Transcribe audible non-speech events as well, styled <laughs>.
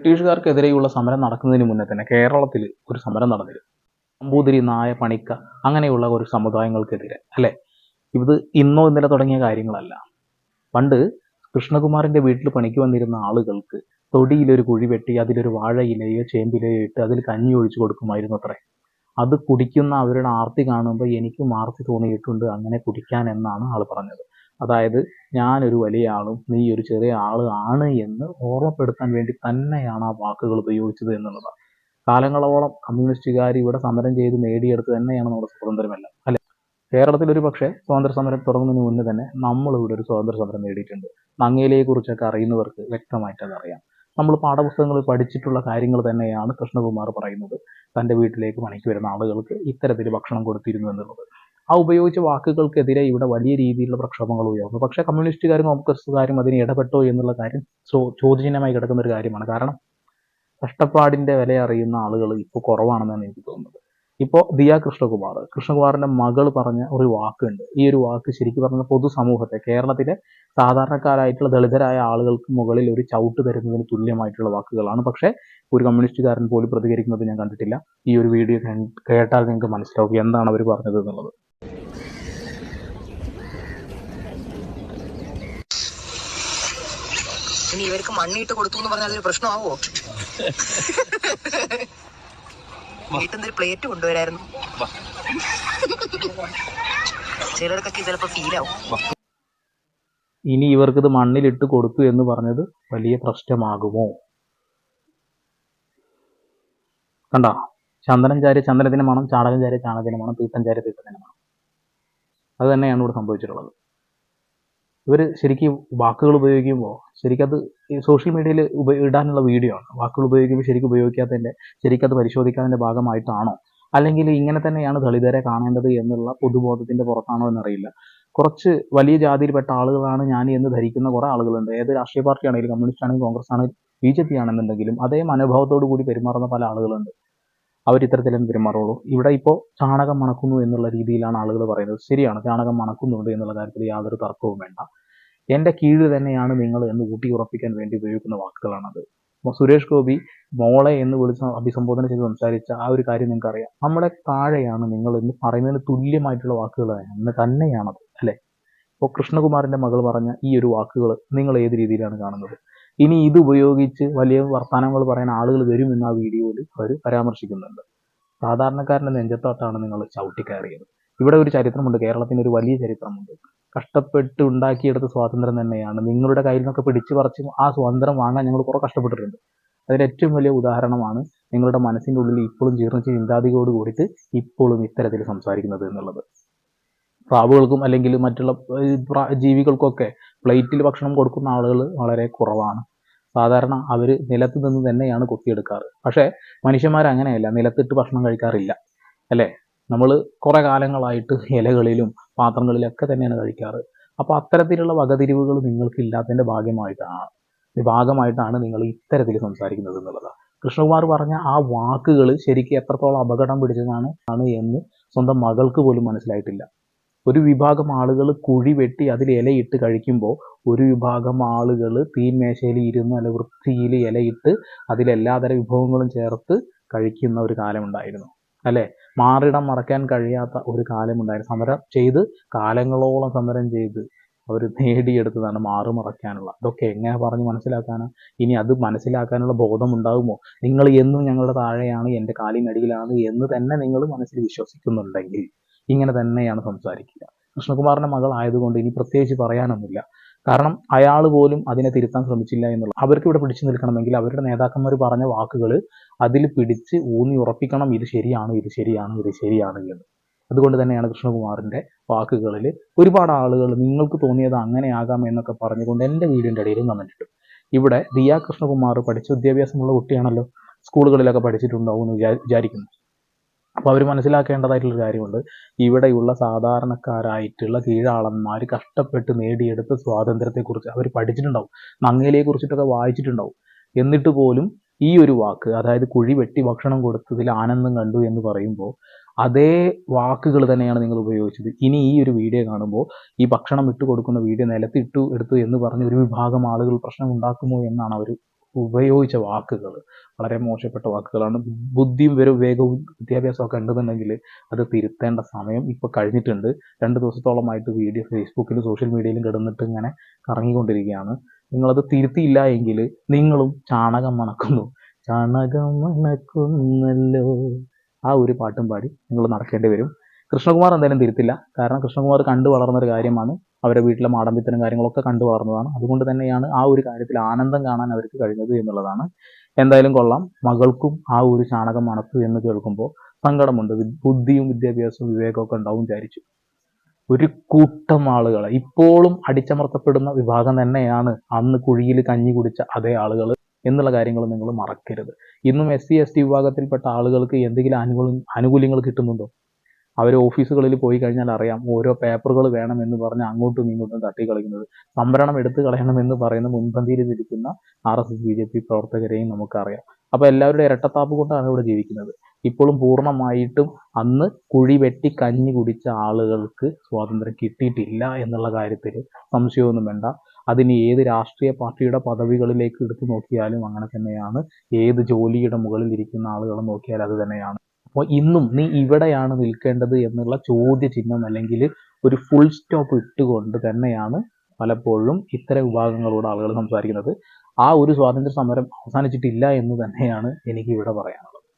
ബ്രിട്ടീഷുകാർക്കെതിരെയുള്ള സമരം നടക്കുന്നതിന് മുന്നേ തന്നെ കേരളത്തിൽ ഒരു സമരം നടന്നിരുന്നു. നമ്പൂതിരി നായ പണിക്ക അങ്ങനെയുള്ള ഒരു സമുദായങ്ങൾക്കെതിരെ അല്ലേ? ഇത് ഇന്നോ ഇന്നലെ തുടങ്ങിയ കാര്യങ്ങളല്ല. പണ്ട് കൃഷ്ണകുമാറിന്റെ വീട്ടിൽ പണിക്ക് വന്നിരുന്ന ആളുകൾക്ക് തൊടിയിലൊരു കുഴി വെട്ടി അതിലൊരു വാഴയിലയോ ചേമ്പിലയോ ഇട്ട് അതിൽ കഞ്ഞി ഒഴിച്ചു കൊടുക്കുമായിരുന്നു അത്രേ. അത് കുടിക്കുന്ന അവരുടെ ആർത്തി കാണുമ്പോൾ എനിക്കും ആർത്തി തോന്നിയിട്ടുണ്ട് അങ്ങനെ കുടിക്കാൻ എന്നാണ് ആൾ പറഞ്ഞത്. അതായത് ഞാനൊരു വലിയ ആളും നീ ഒരു ചെറിയ ആൾ ആണ് എന്ന് ഓർമ്മപ്പെടുത്താൻ വേണ്ടി തന്നെയാണ് ആ വാക്കുകൾ ഉപയോഗിച്ചത് എന്നുള്ളതാണ് കാലങ്ങളോളം കമ്മ്യൂണിസ്റ്റുകാർ ഇവിടെ സമരം ചെയ്ത് നേടിയെടുത്ത് തന്നെയാണ് നമ്മുടെ സ്വാതന്ത്ര്യമെല്ലാം അല്ലെ? കേരളത്തിൽ ഒരു പക്ഷേ സ്വാതന്ത്ര്യ സമരം തുടങ്ങുന്നതിന് മുന്നേ തന്നെ നമ്മൾ ഇവിടെ ഒരു സ്വാതന്ത്ര്യ സമരം നേടിയിട്ടുണ്ട്. നങ്ങേലിയെ കുറിച്ചൊക്കെ അറിയുന്നവർക്ക് വ്യക്തമായിട്ട് അതറിയാം. നമ്മൾ പാഠപുസ്തകങ്ങളിൽ പഠിച്ചിട്ടുള്ള കാര്യങ്ങൾ തന്നെയാണ് കൃഷ്ണകുമാർ പറയുന്നത്. തന്റെ വീട്ടിലേക്ക് പണിക്ക് വരുന്ന ആളുകൾക്ക് ഇത്തരത്തിൽ ഭക്ഷണം കൊടുത്തിരുന്നു എന്നുള്ളത്. ആ ഉപയോഗിച്ച വാക്കുകൾക്കെതിരെ ഇവിടെ വലിയ രീതിയിലുള്ള പ്രക്ഷോഭങ്ങൾ ഉയർന്നു. പക്ഷേ കമ്മ്യൂണിസ്റ്റുകാരും കോൺഗ്രസ്സുകാരും അതിന് ഇടപെട്ടോ എന്നുള്ള കാര്യം ചോദ്യചിഹ്നമായി കിടക്കുന്ന ഒരു കാര്യമാണ്. കാരണം കഷ്ടപ്പാടിന്റെ വില അറിയുന്ന ആളുകൾ ഇപ്പോൾ കുറവാണെന്നാണ് എനിക്ക് തോന്നുന്നത്. ഇപ്പോൾ ദിയ കൃഷ്ണകുമാർ. കൃഷ്ണകുമാറിന്റെ മകൾ പറഞ്ഞ ഒരു വാക്കുണ്ട്. ഈ ഒരു വാക്ക് ശരിക്കും പറഞ്ഞ പൊതുസമൂഹത്തെ കേരളത്തിലെ സാധാരണക്കാരായിട്ടുള്ള ദളിതരായ ആളുകൾക്ക് മുകളിൽ ഒരു ചവിട്ട് തരുന്നതിന് തുല്യമായിട്ടുള്ള വാക്കുകളാണ്. പക്ഷേ ഒരു കമ്മ്യൂണിസ്റ്റുകാരൻ പോലും പ്രതികരിക്കുന്നത് ഞാൻ കണ്ടിട്ടില്ല. ഈ ഒരു വീഡിയോ കേട്ടാൽ നിങ്ങൾക്ക് മനസ്സിലാവും എന്താണ് അവർ പറഞ്ഞത് എന്നുള്ളത്. ഇനി ഇവർക്ക് മണ്ണിട്ട് കൊടുത്തു എന്ന് പറഞ്ഞാൽ അതൊരു പ്രശ്നമാവോ? <laughs> വീട്ടിൽ നിന്ന് ഒരു പ്ലേറ്റ് കൊണ്ടുവരായിരുന്നു. ചിലർക്കൊക്കെ ചിലപ്പോ ഫീൽ ആവും. ഇനി ഇവർക്കിത് മണ്ണിലിട്ട് കൊടുത്തു എന്ന് പറഞ്ഞത് വലിയ പ്രശ്നമാകുമോ? കണ്ട? ചന്ദനം ചാരി ചന്ദനത്തിന് മണം ചാണകം ചാരി ചാണകത്തിന് മണം തീട്ടം ചാരി തീട്ടത്തിന് മണം. അത് തന്നെയാണ് ഇവിടെ സംഭവിച്ചിട്ടുള്ളത്. ഇവർ ശരിക്കും വാക്കുകൾ ഉപയോഗിക്കുമ്പോൾ ശരിക്കും അത് സോഷ്യൽ മീഡിയയിൽ ഉപ ഇടാനുള്ള വീഡിയോ ആണ്. വാക്കുകൾ ഉപയോഗിക്കുമ്പോൾ ശരിക്കും ഉപയോഗിക്കാത്തതിന്റെ ശരിക്കും അത് പരിശോധിക്കാതിന്റെ ഭാഗമായിട്ടാണോ? അല്ലെങ്കിൽ ഇങ്ങനെ തന്നെയാണ് ദളിതരെ കാണേണ്ടത് എന്നുള്ള പൊതുബോധത്തിന്റെ പുറത്താണോ എന്നറിയില്ല. കുറച്ച് വലിയ ജാതിയിൽപ്പെട്ട ആളുകളാണ് ഞാൻ എന്ന് ധരിക്കുന്ന കുറേ ആളുകളുണ്ട്. ഏത് രാഷ്ട്രീയ പാർട്ടി ആണെങ്കിലും കമ്മ്യൂണിസ്റ്റ് ആണെങ്കിലും കോൺഗ്രസ് ആണെങ്കിലും ബി ജെ പി ആണെന്നുണ്ടെങ്കിലും അതേ മനോഭാവത്തോടു കൂടി പെരുമാറുന്ന പല ആളുകളുണ്ട്. അവർ ഇത്തരത്തിലും പെരുമാറുള്ളൂ ഇവിടെ ഇപ്പോൾ ചാണകം മണക്കുന്നു എന്നുള്ള രീതിയിലാണ് ആളുകൾ പറയുന്നത്. ശരിയാണ് ചാണകം മണക്കുന്നുണ്ട് എന്നുള്ള കാര്യത്തിൽ യാതൊരു തർക്കവും വേണ്ട. എന്റെ കീഴിൽ തന്നെയാണ് നിങ്ങൾ എന്ന് ഊട്ടി ഉറപ്പിക്കാൻ വേണ്ടി ഉപയോഗിക്കുന്ന വാക്കുകളാണത്. സുരേഷ് ഗോപി മോളെ എന്ന് വിളിച്ച് അഭിസംബോധന ചെയ്ത് സംസാരിച്ച ആ ഒരു കാര്യം നിങ്ങൾക്ക് അറിയാം നമ്മുടെ താഴെയാണ് നിങ്ങൾ എന്ന് പറയുന്നതിന് തുല്യമായിട്ടുള്ള വാക്കുകൾ തന്നെയാണത് അല്ലെ? ഇപ്പോൾ കൃഷ്ണകുമാറിന്റെ മകൾ പറഞ്ഞ ഈ ഒരു വാക്കുകൾ നിങ്ങൾ ഏത് രീതിയിലാണ് കാണുന്നത്? ഇനി ഇത് ഉപയോഗിച്ച് വലിയ വർത്തമാനങ്ങൾ പറയാൻ ആളുകൾ വരും എന്ന് ആ വീഡിയോയിൽ അവർ പരാമർശിക്കുന്നുണ്ട്. സാധാരണക്കാരന്റെ നെഞ്ചത്തോട്ടാണ് നിങ്ങൾ ചവിട്ടിക്കയറിയത് ഇവിടെ ഒരു ചരിത്രമുണ്ട് കേരളത്തിന് ഒരു വലിയ ചരിത്രമുണ്ട്. കഷ്ടപ്പെട്ട് ഉണ്ടാക്കിയെടുത്ത സ്വാതന്ത്ര്യം തന്നെയാണ്. നിങ്ങളുടെ കയ്യിൽ നിന്നൊക്കെ പിടിച്ചു പറിച്ച് ആ സ്വാതന്ത്ര്യം വാങ്ങാൻ ഞങ്ങൾ കുറെ കഷ്ടപ്പെട്ടിട്ടുണ്ട്. അതിന് ഏറ്റവും വലിയ ഉദാഹരണമാണ് നിങ്ങളുടെ മനസ്സിന്റെ ഉള്ളിൽ ഇപ്പോഴും ജീർണിച്ച ചിന്താഗതിയോട് കൂടിയിട്ട് ഇപ്പോഴും ഇത്തരത്തിൽ സംസാരിക്കുന്നത് എന്നുള്ളത്. പ്രാവുകൾക്കും അല്ലെങ്കിൽ മറ്റുള്ള ജീവികൾക്കൊക്കെ പ്ലേറ്റിൽ ഭക്ഷണം കൊടുക്കുന്ന ആളുകൾ വളരെ കുറവാണ്. സാധാരണ അവർ നിലത്ത് നിന്ന് തന്നെയാണ് കൊത്തിയെടുക്കാറ്. പക്ഷേ മനുഷ്യന്മാർ അങ്ങനെയല്ല. നിലത്തിട്ട് ഭക്ഷണം കഴിക്കാറില്ല. അല്ലേ? നമ്മൾ കുറേ കാലങ്ങളായിട്ട് ഇലകളിലും പാത്രങ്ങളിലൊക്കെ തന്നെയാണ് കഴിക്കാറ്. അപ്പോൾ അത്തരത്തിലുള്ള വകതിരിവുകൾ നിങ്ങൾക്ക് ഇല്ലാത്തതിന്റെ ഭാഗ്യമായിട്ടാണ് ഭാഗമായിട്ടാണ് നിങ്ങൾ ഇത്തരത്തിൽ സംസാരിക്കുന്നത് എന്നുള്ളത്. കൃഷ്ണകുമാർ പറഞ്ഞ ആ വാക്കുകൾ ശരിക്കും എത്രത്തോളം അപകടം പിടിച്ചതാണ് ആണ് എന്ന് സ്വന്തം മകൾക്ക് പോലും മനസ്സിലായിട്ടില്ല. ഒരു വിഭാഗം ആളുകൾ കുഴി വെട്ടി അതിൽ ഇലയിട്ട് കഴിക്കുമ്പോൾ ഒരു വിഭാഗം ആളുകൾ തീൻമേശയിൽ ഇരുന്ന് അല്ല വൃത്തിയിൽ ഇലയിട്ട് അതിൽ എല്ലാതര വിഭവങ്ങളും ചേർത്ത് കഴിക്കുന്ന ഒരു കാലമുണ്ടായിരുന്നു. അല്ലെ? മാറിടം മറക്കാൻ കഴിയാത്ത ഒരു കാലമുണ്ടായിരുന്നു. സമരം ചെയ്ത് കാലങ്ങളോളം സമരം ചെയ്ത് അവർ നേടിയെടുത്തതാണ് മാറു മറക്കാനുള്ള ഇതൊക്കെ എങ്ങനെ പറഞ്ഞ് മനസ്സിലാക്കാനാണ് ഇനി അത് മനസ്സിലാക്കാനുള്ള ബോധം ഉണ്ടാകുമോ നിങ്ങൾ എന്നും ഞങ്ങളുടെ താഴെയാണ് എന്റെ കാലിനടിയിലാണ് എന്ന് തന്നെ നിങ്ങൾ മനസ്സിൽ വിശ്വസിക്കുന്നുണ്ടെങ്കിൽ ഇങ്ങനെ തന്നെയാണ് സംസാരിക്കുക. കൃഷ്ണകുമാറിന്റെ മകൾ ആയതുകൊണ്ട് ഇനി പ്രത്യേകിച്ച് പറയാനൊന്നുമില്ല. കാരണം അയാൾ പോലും അതിനെ തിരുത്താൻ ശ്രമിച്ചില്ല എന്നുള്ള അവർക്ക് ഇവിടെ പിടിച്ചു നിൽക്കണമെങ്കിൽ അവരുടെ നേതാക്കന്മാർ പറഞ്ഞ വാക്കുകൾ അതിൽ പിടിച്ച് ഊന്നി ഉറപ്പിക്കണം. ഇത് ശരിയാണ് ഇത് ശരിയാണ് ഇത് ശരിയാണ് എന്ന്. അതുകൊണ്ട് തന്നെയാണ് കൃഷ്ണകുമാറിന്റെ വാക്കുകളിൽ ഒരുപാട് ആളുകൾ നിങ്ങൾക്ക് തോന്നിയത് അങ്ങനെയാകാം എന്നൊക്കെ പറഞ്ഞുകൊണ്ട് എന്റെ വീടിന്റെ ഇടയിലും വന്നിട്ടുണ്ട് ഇവിടെ ദിയ കൃഷ്ണകുമാർ പഠിച്ച വിദ്യാഭ്യാസമുള്ള കുട്ടിയാണല്ലോ സ്കൂളുകളിലൊക്കെ പഠിച്ചിട്ടുണ്ടാവും എന്ന് വിചാ- വിചാരിക്കുന്നു. അപ്പോൾ അവർ മനസ്സിലാക്കേണ്ടതായിട്ടുള്ള ഒരു കാര്യമുണ്ട്. ഇവിടെയുള്ള സാധാരണക്കാരായിട്ടുള്ള കീഴാളന്മാർ കഷ്ടപ്പെട്ട് നേടിയെടുത്ത സ്വാതന്ത്ര്യത്തെക്കുറിച്ച് അവർ പഠിച്ചിട്ടുണ്ടാവും. നങ്ങയിലെക്കുറിച്ചിട്ടൊക്കെ വായിച്ചിട്ടുണ്ടാവും. എന്നിട്ട് പോലും ഈ ഒരു വാക്ക് അതായത് കുഴി വെട്ടി ഭക്ഷണം കൊടുത്തതിൽ ആനന്ദം കണ്ടു എന്ന് പറയുമ്പോൾ അതേ വാക്കുകൾ തന്നെയാണ് നിങ്ങൾ ഉപയോഗിച്ചത്. ഇനി ഈ ഒരു വീഡിയോ കാണുമ്പോൾ ഈ ഭക്ഷണം ഇട്ട് കൊടുക്കുന്ന വീഡിയോ നിലത്തിട്ടു എടുത്തു എന്ന് പറഞ്ഞ് ഒരു വിഭാഗം ആളുകൾ പ്രശ്നം ഉണ്ടാക്കുമോ എന്നാണ് അവർ ഉപയോഗിച്ച വാക്കുകൾ വളരെ മോശപ്പെട്ട വാക്കുകളാണ്. ബുദ്ധിയും വരും വേഗവും വിദ്യാഭ്യാസവും ഒക്കെ ഉണ്ടെന്നുണ്ടെങ്കിൽ അത് തിരുത്തേണ്ട സമയം ഇപ്പോൾ കഴിഞ്ഞിട്ടുണ്ട്. രണ്ട് ദിവസത്തോളമായിട്ട് വീഡിയോ ഫേസ്ബുക്കിലും സോഷ്യൽ മീഡിയയിലും കിടന്നിട്ട് ഇങ്ങനെ കറങ്ങിക്കൊണ്ടിരിക്കുകയാണ്. നിങ്ങളത് തിരുത്തിയില്ല എങ്കിൽ നിങ്ങളും ചാണകം മണക്കുന്നു. ചാണകം മണക്കുന്നല്ലോ ആ ഒരു പാട്ടും പാടി നിങ്ങൾ നടക്കേണ്ടി വരും. കൃഷ്ണകുമാർ എന്തായാലും തിരുത്തില്ല. കാരണം കൃഷ്ണകുമാർ കണ്ടു വളർന്നൊരു കാര്യമാണ്. അവരുടെ വീട്ടിലെ മാടമ്പിത്തനും കാര്യങ്ങളൊക്കെ കണ്ടു വളർന്നതാണ്. അതുകൊണ്ട് തന്നെയാണ് ആ ഒരു കാര്യത്തിൽ ആനന്ദം കാണാൻ അവർക്ക് കഴിഞ്ഞത് എന്നുള്ളതാണ്. എന്തായാലും കൊള്ളാം. മകൾക്കും ആ ഒരു ചാണകം മണത്തു എന്ന് കേൾക്കുമ്പോൾ സങ്കടമുണ്ട്. ബുദ്ധിയും വിദ്യാഭ്യാസവും വിവേകമൊക്കെ ഉണ്ടാവും വിചാരിച്ചു. ഒരു കൂട്ടം ആളുകളെ. ഇപ്പോഴും അടിച്ചമർത്തപ്പെടുന്ന വിഭാഗം തന്നെയാണ് അന്ന് കുഴിയിൽ കഞ്ഞി കുടിച്ച അതേ ആളുകൾ എന്നുള്ള കാര്യങ്ങൾ നിങ്ങൾ മറക്കരുത്. ഇന്നും എസ് സി എസ് ടി വിഭാഗത്തിൽപ്പെട്ട ആളുകൾക്ക് എന്തെങ്കിലും ആനുകൂല്യം ആനുകൂല്യങ്ങൾ കിട്ടുന്നുണ്ടോ? അവർ ഓഫീസുകളിൽ പോയി കഴിഞ്ഞാൽ അറിയാം ഓരോ പേപ്പറുകൾ വേണമെന്ന് പറഞ്ഞ് അങ്ങോട്ടും ഇങ്ങോട്ടും തട്ടിക്കളിക്കുന്നത്. സംവരണം എടുത്തു കളയണമെന്ന് പറയുന്ന മുൻപന്തിയിൽ നിൽക്കുന്ന R S S B J P പ്രവർത്തകരെയും നമുക്കറിയാം. അപ്പോൾ എല്ലാവരുടെ ഇരട്ടത്താപ്പ് കൊണ്ടാണ് ഇവിടെ ജീവിക്കുന്നത്. ഇപ്പോഴും പൂർണമായിട്ടും അന്ന് കുഴി വെട്ടി കഞ്ഞി കുടിച്ച ആളുകൾക്ക് സ്വാതന്ത്ര്യം കിട്ടിയിട്ടില്ല എന്നുള്ള കാര്യത്തിൽ സംശയമൊന്നും വേണ്ട. അതിന് ഏത് രാഷ്ട്രീയ പാർട്ടിയുടെ പദവികളിലേക്ക് എടുത്തു നോക്കിയാലും അങ്ങനെ തന്നെയാണ്. ഏത് ജോലിയുടെ മുകളിൽ ഇരിക്കുന്ന ആളുകളെ നോക്കിയാൽ അത് തന്നെയാണ്. അപ്പോൾ ഇന്നും നീ ഇവിടെയാണ് നിൽക്കേണ്ടത് എന്നുള്ള ചോദ്യചിഹ്നം അല്ലെങ്കിൽ ഒരു ഫുൾ സ്റ്റോപ്പ് ഇട്ടുകൊണ്ട് തന്നെയാണ് പലപ്പോഴും ഇത്തരം വിഭാഗങ്ങളോട് ആളുകൾ സംസാരിക്കുന്നത്. ആ ഒരു സ്വാതന്ത്ര്യ സമരം അവസാനിച്ചിട്ടില്ല എന്ന് തന്നെയാണ് എനിക്ക് ഇവിടെ പറയാനുള്ളത്.